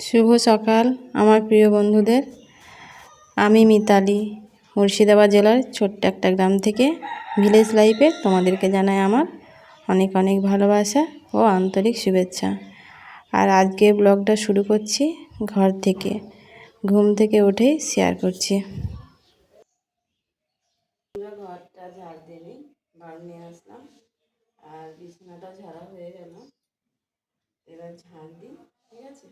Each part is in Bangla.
শুভ সকাল, আমার প্রিয় বন্ধুদের। আমি মিতালি, মুর্শিদাবাদ জেলার ছোট্ট একটা গ্রাম থেকে ভিলেজ লাইফে তোমাদেরকে জানাই আমার অনেক অনেক ভালোবাসা ও আন্তরিক শুভেচ্ছা। আর আজকে ব্লগটা শুরু করছি ঘর থেকে, ঘুম থেকে উঠেই শেয়ার করছি। ঘরটা ঝাড় দিয়ে নিয়ে আসলাম। আর বিছানাটা ঝাড়া হয়ে গেল। এবার ঝাড় দিই, ঠিক আছে?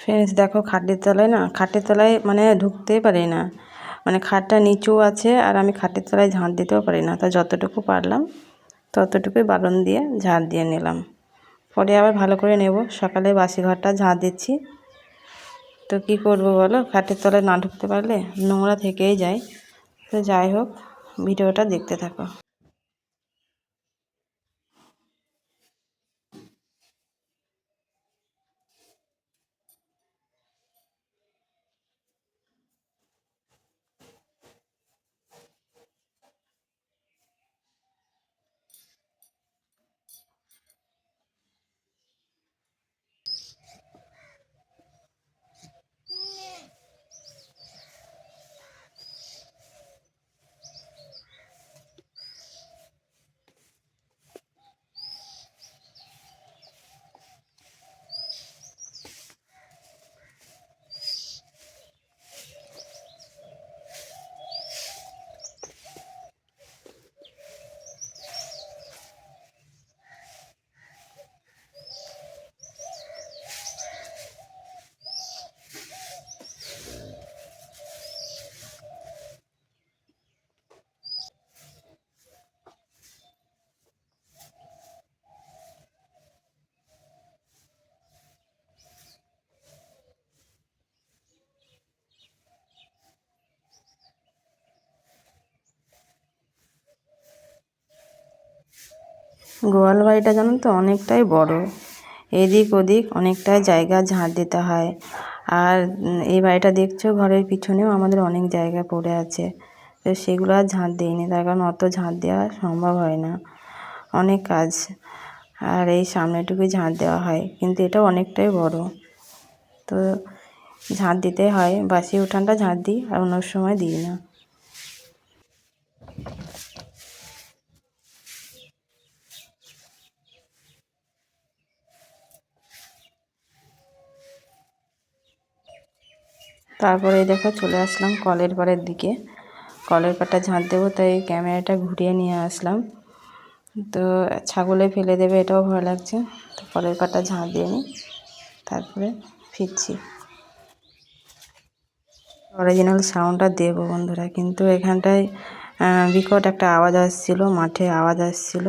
ফ্রেন্ডস দেখো খাটের তলায় না, খাটের তলায় মানে ঢুকতেই পারি না। মানে খাটটা নিচু আছে আর আমি খাটের তলায় ঝাঁট দিতেও পারি না। তা যতটুকু পারলাম, ততটুকুই বালন দিয়ে ঝাঁট দিয়ে নিলাম। পরে আবার ভালো করে নেব। সকালে বাসি ঘরটা ঝাঁট দিচ্ছি। তো কি করব বলো? খাটের তলায় না ঢুকতে পারলে নোংরা থেকেই যায়। তো যাই হোক, ভিডিওটা দেখতে থাকো। গোয়াল বাড়িটা জানো তো, অনেকটাই বড়। এদিক ওদিক অনেকটাই জায়গা ঝাঁট দিতে হয়। আর এই বাড়িটা দেখছ, ঘরের পিছনেও আমাদের অনেক জায়গা পড়ে আছে। তো সেগুলো আর ঝাঁট দিইনি, তার কারণ অত ঝাঁট দেওয়া সম্ভব হয় না। অনেক কাজ। আর এই সামনেটুকুই ঝাঁট দেওয়া হয়, কিন্তু এটা অনেকটাই বড়। তো ঝাঁট দিতে হয়, বাসি উঠানটা ঝাঁট দিই, আর অন্য সময় দিই না। তারপরে দেখো চলে আসলাম কলের পাড়ের দিকে। কলের পাড়টা ঝাঁট দেবো, তাই ক্যামেরাটা ঘুরিয়ে নিয়ে আসলাম। তো ছাগলে ফেলে দেবে, এটাও ভয় লাগছে। তো কলের পাড়টা ঝাঁট দিয়ে নিই, তারপরে ফিরছি। অরিজিনাল সাউন্ডটা দেবো বন্ধুরা, কিন্তু এখানটায় বিকট একটা আওয়াজ আসছিল, মাঠে আওয়াজ আসছিল।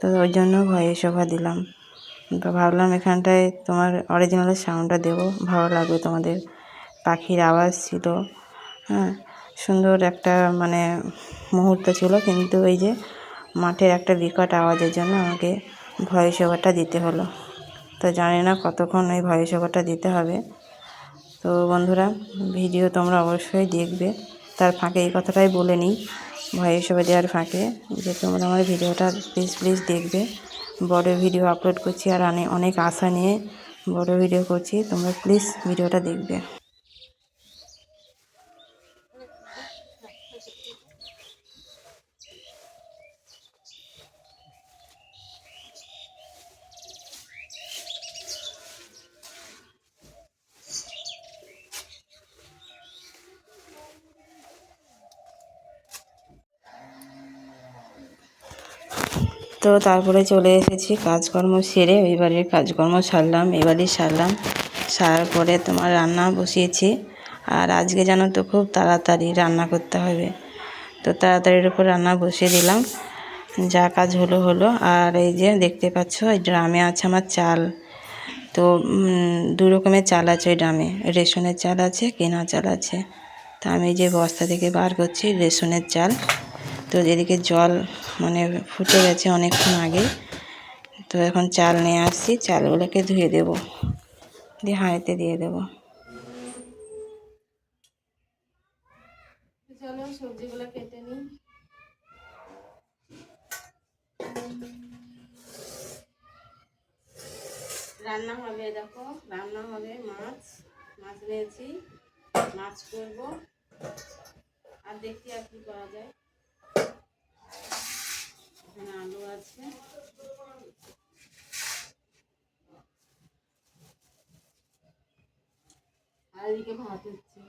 তো ওই জন্য ভয়ে শোভা দিলাম। তো ভাবলাম এখানটায় তোমার অরিজিনাল সাউন্ডটা দেবো, ভালো লাগবে তোমাদের। পাখির আওয়াজ ছিল হ্যাঁ সুন্দর একটা মানে মুহূর্ত ছিল, কিন্তু ওই যে মাঠের একটা বিকট আওয়াজের জন্য আমাকে ভয়েস ওভারটা দিতে হলো। তো জানি না কতক্ষণ ওই ভয়েস ওভারটা দিতে হবে। তো বন্ধুরা, ভিডিও তোমরা অবশ্যই দেখবে। তার ফাঁকে এই কথাটাই বলে নিই ভয়েস ওভার দেওয়ার ফাঁকে, যে তোমরা আমার ভিডিওটা প্লিজ প্লিজ দেখবে। বড় ভিডিও আপলোড করছি আর অনেক আশা নিয়ে বড় ভিডিও করছি, তোমরা প্লিজ ভিডিওটা দেখবে। তো তারপরে চলে এসেছি, কাজকর্ম সেরে ওই বাড়ির কাজকর্ম সারলাম এবারই সারলাম। সারার পরে তোমার রান্না বসিয়েছি। আর আজকে জানো তো খুব তাড়াতাড়ি রান্না করতে হবে। তো তাড়াতাড়ির উপর রান্না বসিয়ে দিলাম। যা কাজ হলো হলো। আর এই যে দেখতে পাচ্ছ, এই ড্রামে আছে আমার চাল। তো দু রকমের চাল আছে ওই ড্রামে। রেশনের চাল আছে, কেনা চাল আছে। তা আমি যে বস্তা থেকে বার করছি, রেশনের চাল। তো এদিকে জল মানে ফুটে গেছে অনেকক্ষণ আগে তো এখন চাল নিয়ে আসছি, চালগুলোকে ধুয়ে দেবো, দিয়ে হাঁড়িতে দিয়ে দেবো। চলো সবজিগুলো কেটে রান্না হবে, দেখো, রান্না হবে মাছ মাছ নিয়েছি, মাছ করব। আর দেখি আর কি করা যায়। এখানে আলু আছে। আর এদিকে ভাত হচ্ছে।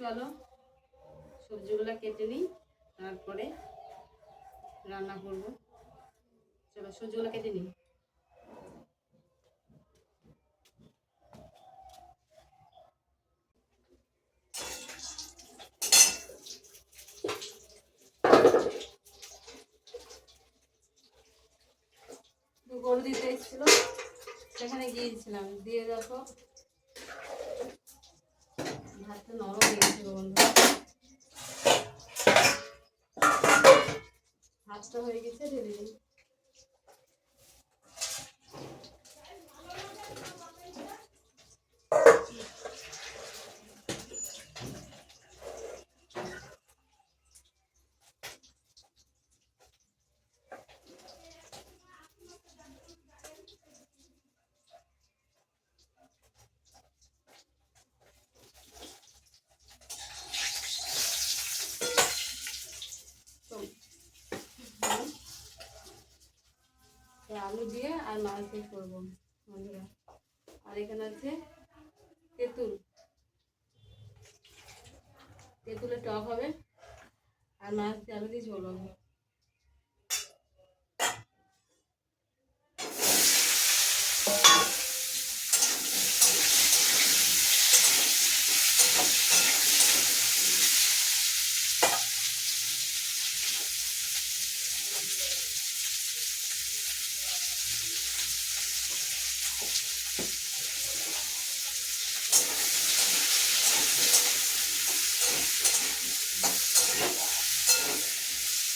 চলো, সবজিগুলো কেটে নিই, তারপরে রান্না করব। চলো, সবজিগুলো কেটে নিই। গরু দিতে এসেছিল, সেখানে গিয়েছিলাম। দিয়ে দেখো ভাতটা নরম হয়ে ভাতটা হয়ে গেছে ঢেলে তো এই আলু দিয়ে আর মাছ দিয়ে করব, বন্ধুরা। আর এখানে আছে তেঁতুল। তেঁতুলের টক হবে, আর মাছ দিয়ে আলু দিয়ে ঝোল হবে।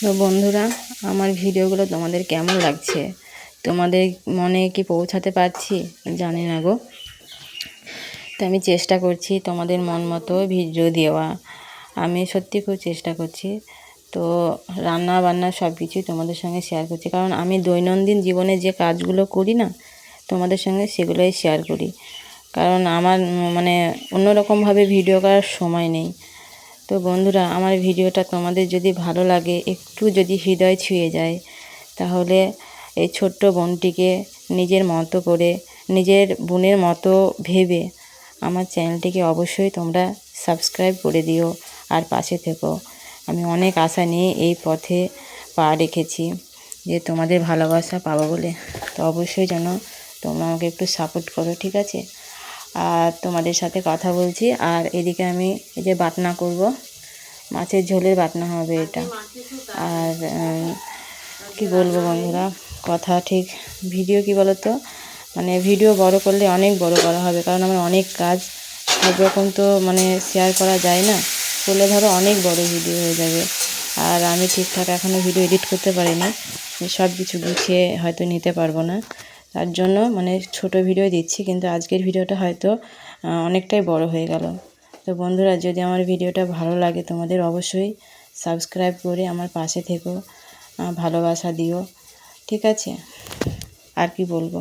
তো বন্ধুরা, আমার ভিডিওগুলো তোমাদের কেমন লাগছে? তোমাদের মনে কি পৌঁছাতে পারছি? জানি না গো। তো আমি চেষ্টা করছি তোমাদের মন মতো ভিডিও দেওয়া। আমি সত্যি খুব চেষ্টা করছি। তো রান্না বান্না সব কিছুই তোমাদের সঙ্গে শেয়ার করছি। কারণ আমি দৈনন্দিন জীবনে যে কাজগুলো করি না, তোমাদের সঙ্গে সেগুলোই শেয়ার করি। কারণ আমার মানে অন্যরকমভাবে ভিডিও করার সময় নেই। তো বন্ধুরা, আমার ভিডিওটা তোমাদের যদি ভালো লাগে, একটু যদি হৃদয় ছুঁয়ে যায়, তাহলে এই ছোট্ট বোনটিকে নিজের মতো করে, নিজের বোনের মতো ভেবে আমার চ্যানেলটিকে অবশ্যই তোমরা সাবস্ক্রাইব করে দিও আর পাশে থেকো। আমি অনেক আশা নিয়ে এই পথে পা রেখেছি যে তোমাদের ভালোবাসা পাবো বলে। তো অবশ্যই যেন তোমরা আমাকে একটু সাপোর্ট করো, ঠিক আছে? আর তোমাদের সাথে কথা বলছি। আর এদিকে আমি এই যে বাটনা করব। মাছের ঝোলের বাটনা হবে এটা। আর কি বলব বন্ধুরা? কথা ঠিক। ভিডিও কি বলো তো মানে ভিডিও বড় করলে অনেক বড় করা হবে। কারণ আমার অনেক কাজ সব রকম তো মানে শেয়ার করা যায় না। করলে ধরো অনেক বড় ভিডিও হয়ে যাবে। আর আমি ঠিকঠাক এখনও ভিডিও এডিট করতে পারিনি। সব কিছু গুছিয়ে হয়তো নিতে পারব না। তার জন্য মানে ছোট ভিডিও দিচ্ছি, কিন্তু আজকের ভিডিওটা হয়তো অনেকটাই বড় হয়ে গেল। তো বন্ধুরা, যদি আমার ভিডিওটা ভালো লাগে, তোমাদের অবশ্যই সাবস্ক্রাইব করে আমার পাশে থেকো ভালোবাসা দিও। ঠিক আছে? আর কি বলব?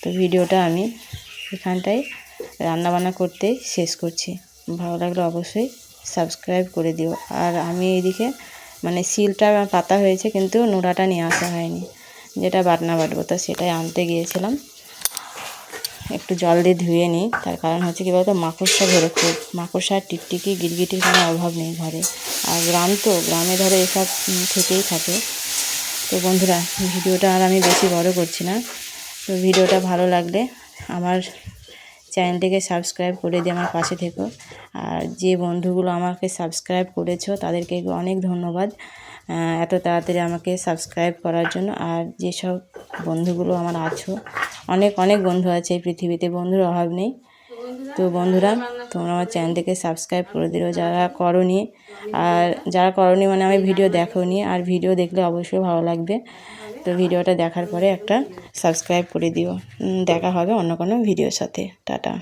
তো ভিডিওটা আমি এখানটায় রান্নাবান্না করতে শেষ করছি। ভালো লাগলে অবশ্যই সাবস্ক্রাইব করে দিও। আর আমি এইদিকে মানে শিলটা পাতা হয়েছে, কিন্তু নোড়াটা নিয়ে আসা হয়নি। যেটা বাটনা বাটবো তো সেটাই আনতে গিয়েছিলাম। একটু জল দিয়ে ধুয়ে নিই, তার কারণ হচ্ছে কী বলতো, মাকড়সা ধরে খুব মাকড়সা টিকটিকি গিরগিটির কোনো অভাব নেই ঘরে। আর গ্রাম তো, গ্রামে ধরো এসব থেকেই থাকে। তো বন্ধুরা, ভিডিওটা আর আমি বেশি বড় করছি না। তো ভিডিওটা ভালো লাগলে আমার চ্যানেলটিকে সাবস্ক্রাইব করে দিয়ে আমার পাশে থেকো। আর যে বন্ধুগুলো আমাকে সাবস্ক্রাইব করেছ, তাদেরকে অনেক ধন্যবাদ। এত তাড়াতাড়ি আমাকে সাবস্ক্রাইব করার জন্য। আর যেসব বন্ধুগুলো আমার আছো, অনেক অনেক বন্ধু আছে এই পৃথিবীতে, বন্ধুর অভাব নেই। তো বন্ধুরা, তোমরা আমার চ্যানেলটিকে সাবস্ক্রাইব করে দিও যারা করনি। আর যারা করনি মানে আমি ভিডিও দেখোনি, আর ভিডিও দেখলে অবশ্যই ভালো লাগবে। তো ভিডিওটা দেখার পরে একটা সাবস্ক্রাইব করে দিও। দেখা হবে অন্য কোনো ভিডিওর সাথে। টাটা।